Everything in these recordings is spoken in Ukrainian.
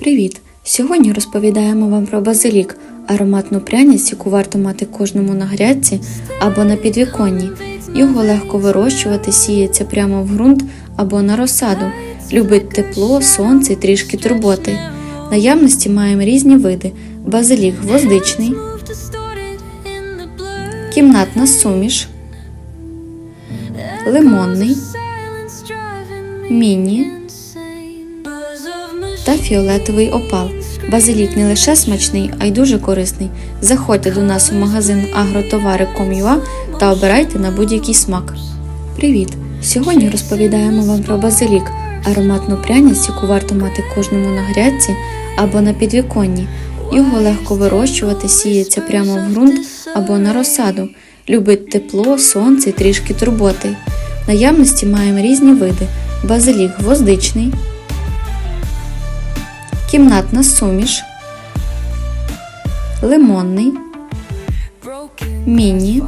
Привіт! Сьогодні розповідаємо вам про базилік, ароматну пряність, яку варто мати кожному на грядці або на підвіконні. Його легко вирощувати, сіється прямо в ґрунт або на розсаду. Любить тепло, сонце і трішки турботи. Наявності маємо різні види: базилік гвоздичний, кімнатна суміш, лимонний, міні та фіолетовий опал. Базилік не лише смачний, а й дуже корисний. Заходьте до нас у магазин agrotовари.com.ua та обирайте на будь-який смак. Привіт! Сьогодні розповідаємо вам про базилік, ароматну пряність, яку варто мати кожному на грядці або на підвіконні. Його легко вирощувати, сіється прямо в ґрунт або на розсаду. Любить тепло, сонце і трішки турботи. Наявності маємо різні види: базилік гвоздичний, кімнатна суміш, лимонний, міні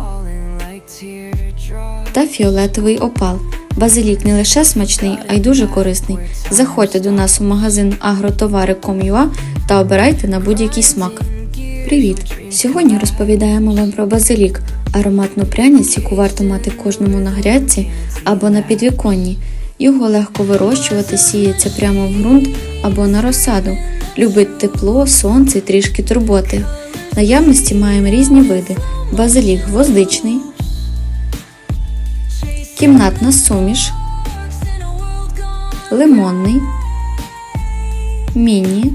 та фіолетовий опал. Базилік не лише смачний, а й дуже корисний. Заходьте до нас у магазин agrotовари.com.ua та обирайте на будь-який смак. Привіт! Сьогодні розповідаємо вам про базилік, ароматну пряність, яку варто мати кожному на грядці або на підвіконні. Його легко вирощувати, сіється прямо в ґрунт або на розсаду. Любить тепло, сонце і трішки турботи. Наявності маємо різні види: базилік гвоздичний, кімнатна суміш, лимонний, міні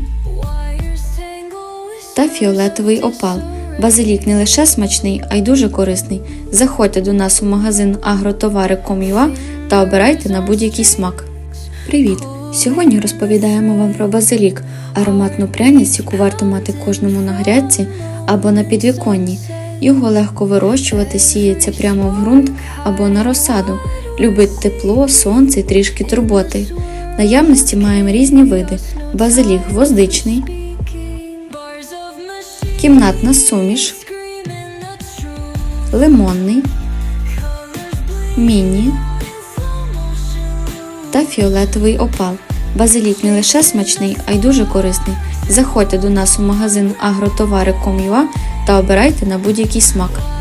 та фіолетовий опал. Базилік не лише смачний, а й дуже корисний. Заходьте до нас у магазин agrotовари.com.ua та обирайте на будь-який смак. Привіт! Сьогодні розповідаємо вам про базилік, ароматну пряність, яку варто мати кожному на грядці або на підвіконні. Його легко вирощувати, сіється прямо в ґрунт або на розсаду. Любить тепло, сонце і трішки турботи. В наявності маємо різні види: базилік гвоздичний, кімнатна суміш, лимонний, міні та фіолетовий опал. Базилік не лише смачний, а й дуже корисний. Заходьте до нас у магазин agrotовари.com.ua та обирайте на будь-який смак.